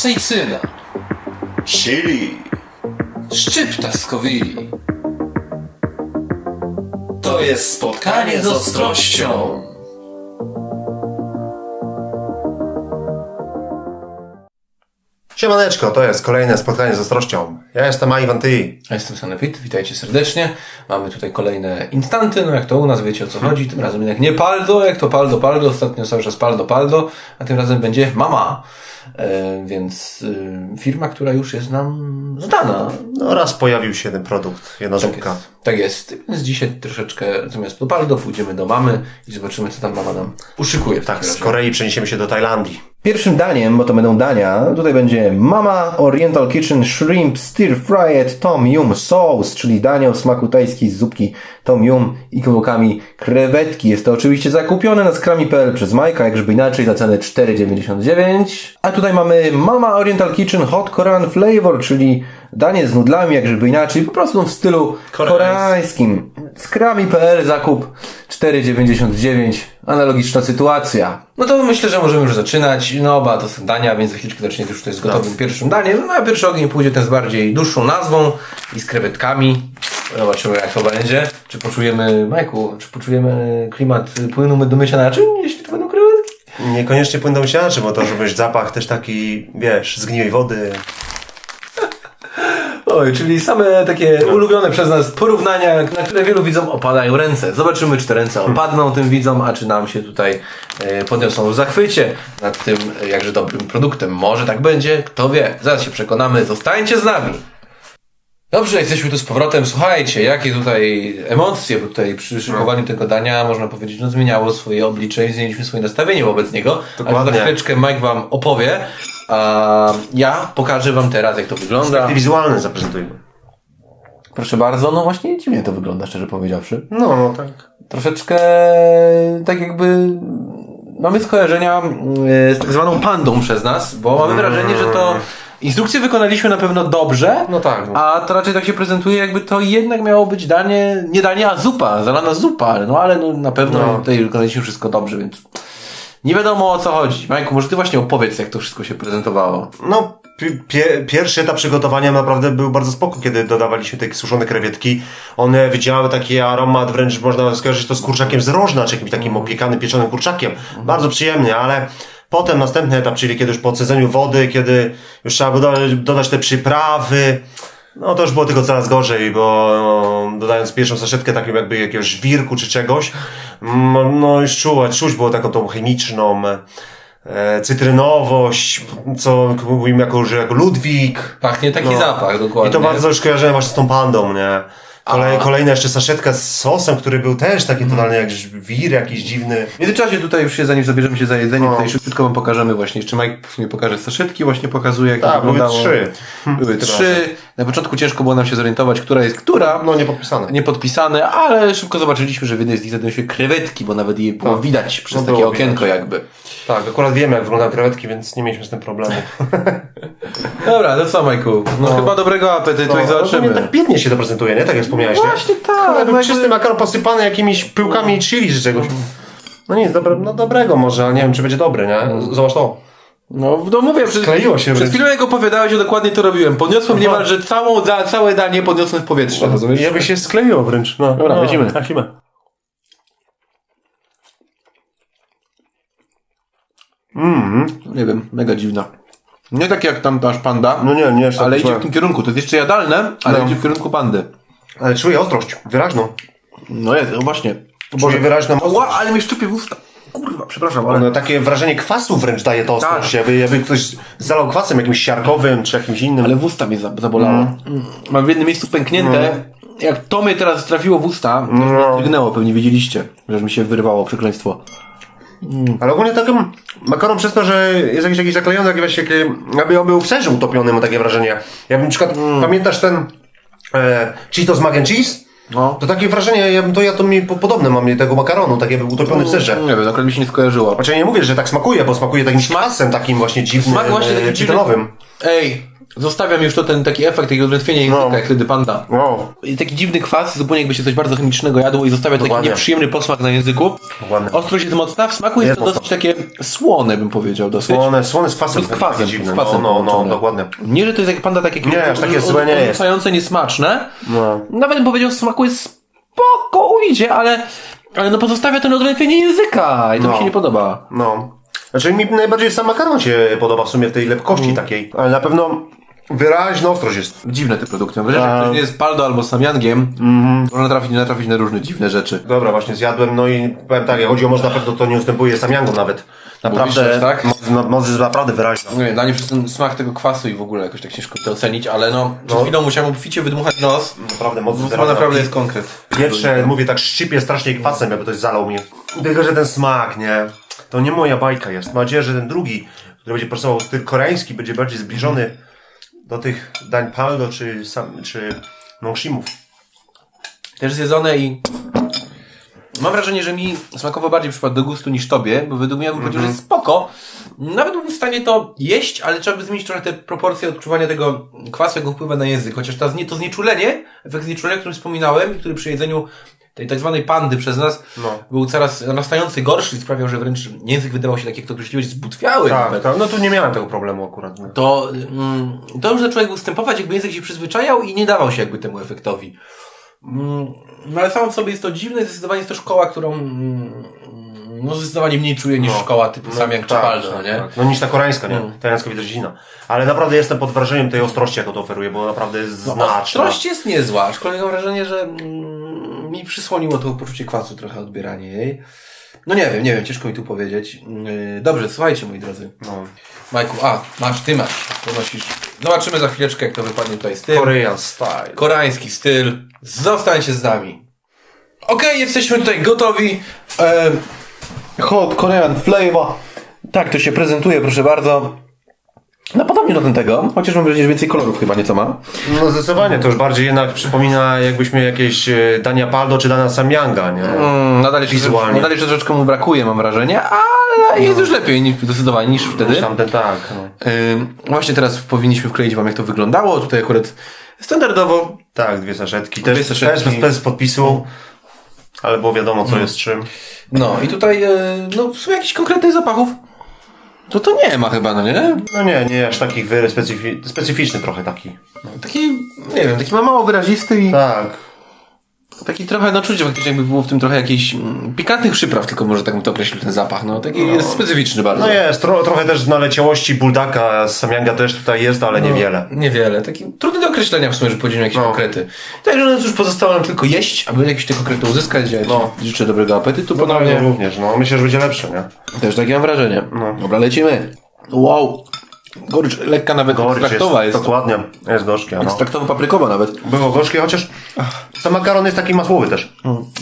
Capsaicina. Chili. Szczypta z kowili. To jest spotkanie z ostrością. Siemaneczko, to jest kolejne spotkanie z ostrością. Ja jestem Ivan Ty. Ja jestem Sanepit, witajcie serdecznie. Mamy tutaj kolejne instanty, no jak to u nas, wiecie o co chodzi. Tym razem jednak nie Paldo, jak to Paldo, Paldo. Ostatnio cały czas Paldo, Paldo, a tym razem będzie Mama. E, więc e, firma, która już jest nam znana. No raz pojawił się jeden produkt, jedna Tak zupka. jest, tak jest. Więc dzisiaj troszeczkę zamiast do pójdziemy do mamy i zobaczymy, co tam mama nam uszykuje. Tak, z. Korei przeniesiemy się do Tajlandii. Pierwszym daniem, bo to będą dania, tutaj będzie Mama Oriental Kitchen Shrimp Stir Fried Tom Yum Sauce, czyli danie o smaku tajskiej z zupki Tom Yum i kawałkami krewetki. Jest to oczywiście zakupione na skrami.pl przez Majka, jak żeby inaczej, za cenę 4,99. A tutaj mamy Mama Oriental Kitchen Hot Korean Flavor, czyli danie z nudlami, jak żeby inaczej, po prostu w stylu Koreańskim. Koreańskim. Skrami.pl zakup 4,99. Analogiczna sytuacja. No to myślę, że możemy już zaczynać. No, ba, to są dania, więc za chwileczkę zaczniemy już tutaj z gotowym pierwszym daniem. No, a pierwszy ogień pójdzie ten z bardziej dłuższą nazwą i z krewetkami. Zobaczymy, jak to będzie. Czy poczujemy, Majku, czy poczujemy klimat płynu do mycia naczyń, jeśli to będą krewetki? Niekoniecznie płynną siaczy, bo to żeby mieć zapach też taki, wiesz, zgniłej wody. Oj, czyli same takie ulubione przez nas porównania, na które wielu widzom opadają ręce. Zobaczymy, czy te ręce opadną tym widzom, a czy nam się tutaj e, podniosą w zachwycie nad tym jakże dobrym produktem. Może tak będzie, kto wie. Zaraz się przekonamy. Zostańcie z nami. Dobrze, jesteśmy tu z powrotem. Słuchajcie, jakie tutaj emocje bo tutaj przy szykowaniu tego dania, można powiedzieć, no zmieniało swoje oblicze i zmieniliśmy swoje nastawienie wobec niego. Ale Dokładnie. za chwileczkę Mike wam opowie, a ja pokażę wam teraz, jak to wygląda. Taki wizualny zaprezentujmy. Proszę bardzo, no właśnie dziwnie to wygląda, szczerze powiedziawszy. No, no tak. Troszeczkę tak jakby mamy skojarzenia mm, z tak zwaną pandą przez nas, bo mamy wrażenie, że to instrukcję wykonaliśmy na pewno dobrze, No tak. A to raczej tak się prezentuje, jakby to jednak miało być danie, nie danie, a zupa, zalana zupa, no ale no, na pewno No. tutaj wykonaliśmy wszystko dobrze, więc nie wiadomo o co chodzi. Majku, może ty właśnie opowiedz, jak to wszystko się prezentowało. No, pi- pie, pierwszy etap przygotowania naprawdę był bardzo spoko, kiedy dodawaliśmy te suszone krewetki. One wydzielały taki aromat, wręcz można skojarzyć to z kurczakiem z rożna, czy jakimś takim opiekanym, pieczonym kurczakiem. Bardzo przyjemnie, ale potem następny etap, czyli kiedy już po odsadzeniu wody, kiedy już trzeba było dodać, te przyprawy, no to już było tylko coraz gorzej, bo no, dodając pierwszą saszetkę taką jakby jakiegoś wirku czy czegoś, mm, no już czuć, czuć było taką tą chemiczną e, cytrynowość, co mówimy jako, że jako Ludwik. Pachnie taki No. zapach, dokładnie. I to bardzo już kojarzyłem właśnie z tą pandą, nie? Kolej, kolejna jeszcze saszetka z sosem, który był też taki totalny jak wir jakiś dziwny. W międzyczasie tutaj już się, zanim zabierzemy się za jedzenie, No. tutaj szybciutko wam pokażemy właśnie, jeszcze Mike mi pokaże saszetki, właśnie pokazuje jak to Tak, były wyglądało. trzy. Były trzy. Na początku ciężko było nam się zorientować, która jest która. No nie podpisane. Nie podpisane, ale szybko zobaczyliśmy, że w jednej z nich znajdują się krewetki, bo nawet je było widać przez No takie okienko widać. jakby. Tak, akurat wiemy jak wyglądają krewetki, więc nie mieliśmy z tym problemu. Dobra, no co Majku? No, chyba dobrego apetytu i No, zobaczymy. ogólnie tak biednie się to prezentuje, nie? Tak jak wspomniałeś, nie? Właśnie tak. Ale no był czysty jakby- makaron posypany jakimiś pyłkami chili czy czegoś. No nic, dobre, no dobrego może, ale nie wiem czy będzie dobre, nie? Zobacz to. No, no mówię, przed, Skleiło się przed chwilą jak opowiadałeś, ja dokładnie to robiłem. Podniosłem No. niemalże całą, za, całe danie podniosłem w powietrze, rozumiesz? Ja by się skleiło wręcz. No. Dobra, no, lecimy. Lecimy. Mm. Nie wiem, mega dziwna. Nie tak jak tam aż panda, No nie, nie jest ale tak idzie w tym kierunku. To jest jeszcze jadalne, ale No. idzie w kierunku pandy. Ale czuję ostrość, wyraźną. No jest, no właśnie. Czuję wyraźną ostrość. Ła, ale mi szczypie w usta. Kurwa, przepraszam, ale... No, takie wrażenie kwasu wręcz daje to ostrość. Tak. Jakby, jakby ktoś zalał kwasem jakimś siarkowym czy jakimś innym. Ale w usta mnie za- zabolało. Mm. Mam w jednym miejscu pęknięte. Jak to mnie teraz trafiło w usta, to No. mnie drgnęło, pewnie widzieliście, że mi się wyrwało przekleństwo. Ale ogólnie takim makaron przez to, że jest jakiś, jakiś zaklejony, jakiś właśnie, taki, jakby on był w serze utopiony, mam takie wrażenie. Ja bym na przykład, pamiętasz ten e, Cheetos mac and cheese? No. To takie wrażenie, ja bym to ja to mi po- podobne mam tego makaronu, tak jakby utopiony w serze. Nie wiem, akurat mi się nie skojarzyło. Znaczy nie mówię, że tak smakuje, bo smakuje takim kwasem takim właśnie dziwnym, Smak właśnie e, taki dziwny. cytrynowym. Ej, zostawiam już to ten taki efekt, takiego odrętwienia języka, No. jak wtedy panda. No, I taki dziwny kwas, zupełnie jakby się coś bardzo chemicznego jadło i zostawia taki Dokładnie. nieprzyjemny posmak na języku. Dokładnie. Ostrość jest mocna, w smaku jest, Jest to dosyć takie słone, bym powiedział, dosyć. słone, słone z kwasem. Z kwasem, takie dziwne. z kwasem no, no, no, dokładnie. Nie, że to jest jak panda takie Nie, aż takie złe nie jest. niesmaczne. No. Nawet bym powiedział, w smaku jest spoko, ujdzie, ale, ale no pozostawia to odrętwienie języka i to mi No. się nie podoba. No. Znaczy mi najbardziej sam makaron się podoba w sumie w tej lepkości Mm. takiej. Ale na pewno wyraźna ostrość jest. Dziwne te produkty. Wiesz, jak ktoś nie jest paldo albo samiangiem, Mhm. można trafić, natrafić na różne dziwne rzeczy. Dobra, właśnie zjadłem, no i powiem tak, jak chodzi o moc, na pewno to nie ustępuje samyangom nawet. Naprawdę, Mówisz, tak? moc, no, moc jest naprawdę wyraźna. Nie wiem, dla mnie przez ten smak tego kwasu i w ogóle jakoś tak ciężko to ocenić, ale no, przed chwilą musiałem obficie wydmuchać nos. Naprawdę moc jest To wyraźna. naprawdę jest konkret. Pierwsze, mówię tak, szczypie strasznie kwasem, jakby ktoś zalał mnie. Tylko, że ten smak, nie? To nie moja bajka jest. Mam nadzieję, że ten drugi, który będzie pracował styl koreański, będzie bardziej zbliżony do tych dań paldo, czy, sam, czy nongshimów. Też zjedzone i mam wrażenie, że mi smakowo bardziej przypadł do gustu niż tobie, bo według mnie ja bym powiedział, że jest spoko. Nawet byłbym w stanie to jeść, ale trzeba by zmienić trochę te proporcje odczuwania tego kwasu, jak wpływa na język. Chociaż ta, to znieczulenie, efekt znieczulenia, o którym wspominałem, który przy jedzeniu tej tak zwanej pandy przez nas No. był coraz narastający gorszy i sprawiał, że wręcz język wydawał się tak, jak to określiłeś, zbutwiały. Tak, tak. No tu nie miałem tego problemu akurat. No. to, mm, to już zaczął jakby ustępować, jakby język się przyzwyczajał i nie dawał się jakby temu efektowi. Mm, No ale samo w sobie jest to dziwne, zdecydowanie jest to szkoła, którą mm, no zdecydowanie mniej czuję niż szkoła typu Samiak czy tak, Paldo, tak, no nie? tak. No niż ta koreańska, nie? Koreańska widać inna. Ale naprawdę jestem pod wrażeniem tej ostrości, jaką to oferuje, bo naprawdę jest No, znaczna. ostrość jest niezła, aczkolwiek mam wrażenie, że mm, mi przysłoniło to poczucie kwasu trochę odbieranie jej. No nie wiem, nie wiem, ciężko mi tu powiedzieć. Yy, Dobrze, słuchajcie moi drodzy. No. Majku, a, masz, ty masz, ponosisz. Zobaczymy za chwileczkę, jak to wypadnie tutaj z tym. Korean style. koreański styl. Zostańcie z nami. Okej, jesteśmy tutaj gotowi. E, hot Korean flavor. Tak to się prezentuje, proszę bardzo. No podobnie do tego, chociaż mam wrażenie, że więcej kolorów chyba nieco ma. No zdecydowanie, to już bardziej jednak przypomina jakbyśmy jakieś e, dania paldo czy dania samyanga, nie? Mm, nadal, jeszcze, Wizualnie. nadal jeszcze troszeczkę mu brakuje, mam wrażenie, ale jest już lepiej niż, zdecydowanie niż wtedy. Tamten tak, no. Ym, właśnie teraz powinniśmy wkleić wam, jak to wyglądało. Tutaj akurat standardowo Tak, dwie saszetki. Też, Dwie saszetki. też bez, bez podpisu, ale było wiadomo co jest czym. No i tutaj, e, no sumie jakichś konkretnych zapachów to to nie ma chyba, no nie? No nie, nie aż takich wyry specyfi- specyficzny trochę taki. Taki, nie wiem, taki ma mało wyrazisty i Tak. Taki trochę, no czuć faktycznie jakby było w tym trochę jakichś mm, pikantnych przypraw, tylko może tak bym to określił ten zapach, no taki jest specyficzny bardzo. No jest, tro, trochę też naleciałości buldaka z samyanga też tutaj jest, ale niewiele. Niewiele, taki trudny do określenia w sumie, że powiedziałem jakieś No. konkrety. Także no cóż, pozostało nam tylko jeść, aby jakieś te konkrety uzyskać. Ja No. życzę dobrego apetytu No ponownie. również, no myślę, że będzie lepsze, nie? Też takie mam wrażenie. No. Dobra, lecimy. Wow. Gorycz, lekka nawet Gorycz ekstraktowa jest. Dokładnie, jest gorzkie, no. Ekstraktowo-paprykowa nawet. Było gorzkie, chociaż sam makaron jest taki masłowy też.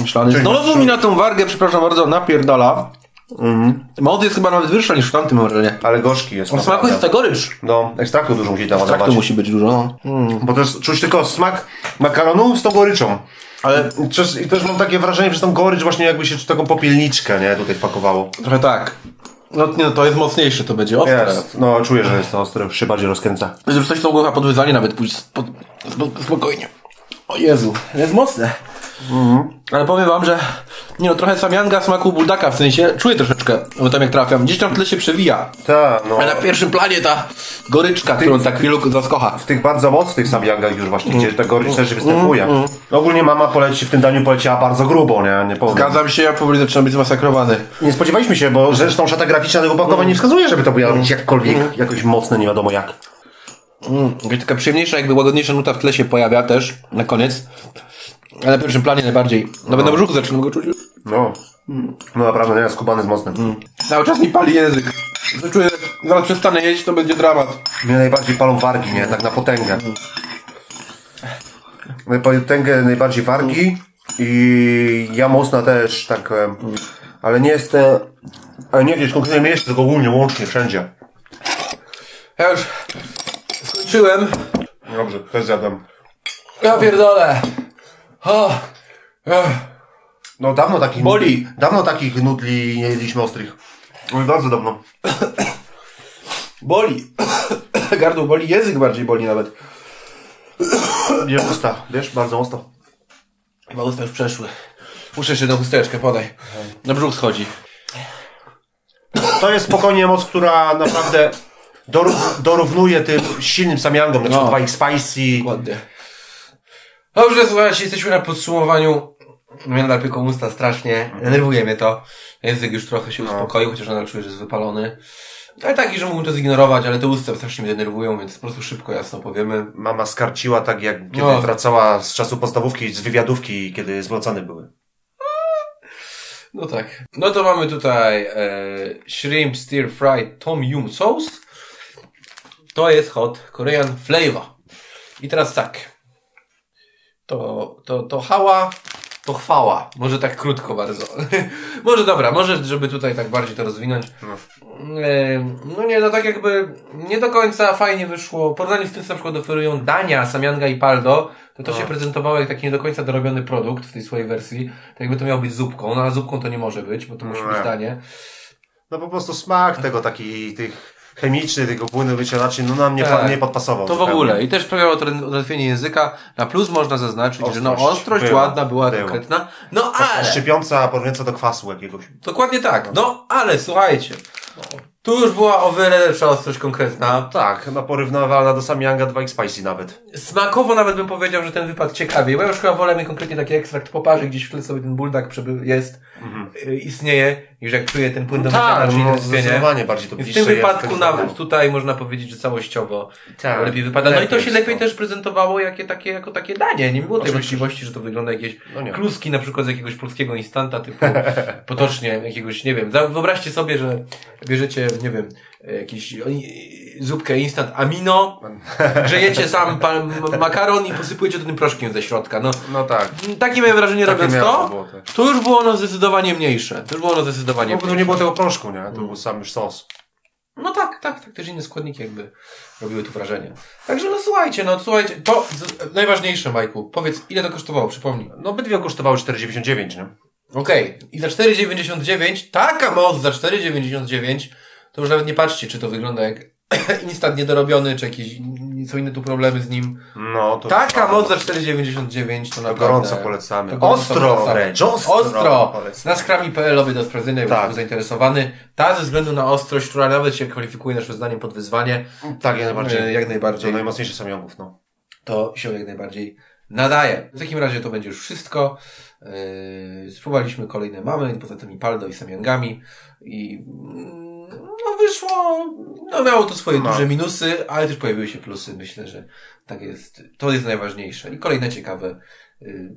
Myślany. Czyli Znowu masz- mi na tą wargę, przepraszam bardzo, napierdala. Mm. Moc jest chyba nawet wyższa niż w tamtym wrażenie. Ale gorzki jest. W smaku jest ta gorycz. No, ekstraktu dużo musi. Tak to musi być dużo. Bo to jest, czuć tylko smak makaronu z tą goryczą. Ale Też, I też mam takie wrażenie, że tą gorycz właśnie jakby się taką popielniczkę, nie, tutaj wpakowało. trochę tak. No nie, no to jest mocniejsze, to będzie ostre. Jest, no czuję, że jest to ostre, już się bardziej rozkręca. Zresztą coś tą głowa podwyzanie nawet pójść spo, spo, spokojnie. O Jezu, jest mocne. Ale powiem wam, że nie no, trochę samianga smaku buldaka, w sensie czuję troszeczkę, bo tam jak trafiam, gdzieś tam w tle się przewija. Tak, no. Ale na pierwszym planie ta goryczka, którą tak chwilę zaskocha. W tych bardzo mocnych samyangach już właśnie, gdzie ta gorycz też występuje. Ogólnie mama poleci, w tym daniu poleciała bardzo grubo, nie, nie powiem. Zgadzam się, ja powoli zaczynam być zmasakrowany. Nie spodziewaliśmy się, bo zresztą szata graficzna tego opakowania nie wskazuje, żeby to było jakkolwiek, jakoś mocne, nie wiadomo jak. Mm, taka przyjemniejsza, jakby łagodniejsza nuta w tle się pojawia też, na koniec. Ale na pierwszym planie najbardziej. Nawet na brzuchu zaczynam go czuć. No. No naprawdę, nie, skubany jest mocny. Cały czas mi pali język. Czuję, że zaraz przestanę jeść, to będzie dramat. Mnie najbardziej palą wargi, nie? Tak na potęgę. Na potęgę najbardziej wargi i ja mocna też, tak. e, Ale nie jest. e, Ale nie gdzieś konkretnie miejsce, tylko ogólnie, łącznie, wszędzie. Ja już skończyłem. Dobrze, też zjadłem. Ja pierdolę. Ech. No dawno takich. Boli. Dawno takich nudli nie jedliśmy ostrych. No bardzo dawno. Boli. Gardło boli, język bardziej boli nawet. Nie usta, wiesz, bardzo mocno. Chyba usta już przeszły. Muszę jeszcze jedną chusteczkę, podaj. Na brzuch schodzi. To jest spokojnie moc, która naprawdę dorów, dorównuje tym silnym samiangom, na przykład No. 2X Spicy. Dokładnie. Dobrze, słuchajcie, jesteśmy na podsumowaniu. Mnie nadal pieką usta strasznie. Denerwuje mnie to. Język już trochę się uspokoił, chociaż nadal czuję, że jest wypalony. Ale taki, że mógłbym to zignorować, ale te usta strasznie mnie denerwują, więc po prostu szybko, jasno powiemy. Mama skarciła tak, jak kiedy No. wracała z czasu podstawówki, z wywiadówki, kiedy zmlocone były. No tak. No to mamy tutaj e, shrimp stir fried tom yum sauce. To jest hot Korean flavor. I teraz tak. To, to, to hała, to chwała. Może tak krótko bardzo. może dobra, może żeby tutaj tak bardziej to rozwinąć. E, no nie, no tak jakby nie do końca fajnie wyszło. W porównaniu z tym, co na przykład oferują Dania, Samianga i Paldo, to to się prezentowało jak taki nie do końca dorobiony produkt w tej swojej wersji. Tak jakby to miało być zupką, no a zupką to nie może być, bo to musi być Nie. danie. No po prostu smak tego taki, tych chemiczny, tego płynu wycieraczy, no nam nie, Tak. nie podpasował. To w ogóle. I też sprawiało to ułatwienie języka. Na plus można zaznaczyć, że no Ostrość ostrość była. ładna była, Była. konkretna. No ale! Szczypiąca, porównująca do kwasu jakiegoś. Dokładnie tak. No ale słuchajcie. Tu już była o wiele lepsza ostrość konkretna. Tak, no porównywalna do Samianga 2X Spicy nawet. Smakowo nawet bym powiedział, że ten wypadł ciekawie, bo ja już chyba wolę konkretnie taki ekstrakt poparzy, gdzieś w tle sobie ten buldak jest, y, istnieje, niż jak czuję ten płyn do tak, wyciana, czyli no, zdecydowanie bardziej to w tym wypadku nawet tutaj można powiedzieć, że całościowo Tak, lepiej wypada. No i to się lepiej to. też prezentowało jakie takie, jako takie danie. Nie było tej możliwości, że to wygląda jakieś No kluski na przykład z jakiegoś polskiego instanta typu potocznie jakiegoś, nie wiem, wyobraźcie sobie, że bierzecie, nie wiem, jakiś i- zupkę instant amino, grzejecie sam pan makaron i posypujecie to tym proszkiem ze środka. No, No tak. takie miałem wrażenie Takie robiąc to, było, to już było ono zdecydowanie mniejsze. To już było ono zdecydowanie No, to nie było tego proszku, nie? To był sam już sos. No tak, tak, tak. Też inne składniki jakby robiły tu wrażenie. Także no słuchajcie, no słuchajcie, to z, najważniejsze, Majku. Powiedz, ile to kosztowało, przypomnij. No obydwie kosztowały 4,99, nie? Okej, i za 4,99, taka moc za 4,99, to już nawet nie patrzcie, czy to wygląda jak instant niedorobiony, czy jakieś są inne tu problemy z nim. No to... Taka moc za 4,99 to To naprawdę... gorąco polecamy. to gorąco ostro polecamy. wręcz, ostro. Ostro! polecamy. Na skrami.pl oby do sprawdzenia, Tak. był zainteresowany. Ta ze względu na ostrość, która nawet się kwalifikuje naszym zdaniem pod wyzwanie. Tak, jak najbardziej. E, jak To najbardziej. najmocniejszy samiongów, no. to się jak najbardziej nadaje. W takim razie to będzie już wszystko. Yy, spróbowaliśmy kolejne mamy, poza tymi Paldo i Samiangami i mm, wyszło, no miało to swoje No. duże minusy, ale też pojawiły się plusy. Myślę, że tak jest, to jest najważniejsze. I kolejne ciekawe yy,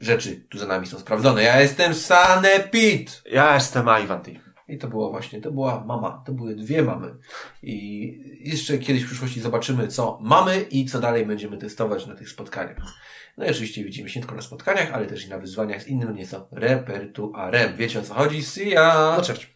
rzeczy tu za nami są sprawdzone. Ja jestem Sanepit! Ja jestem Ivanti. I to było właśnie, to była mama, to były dwie mamy. I jeszcze kiedyś w przyszłości zobaczymy, co mamy i co dalej będziemy testować na tych spotkaniach. No i oczywiście widzimy się nie tylko na spotkaniach, ale też i na wyzwaniach z innym nieco repertuarem. Wiecie o co chodzi? See ya! No cześć.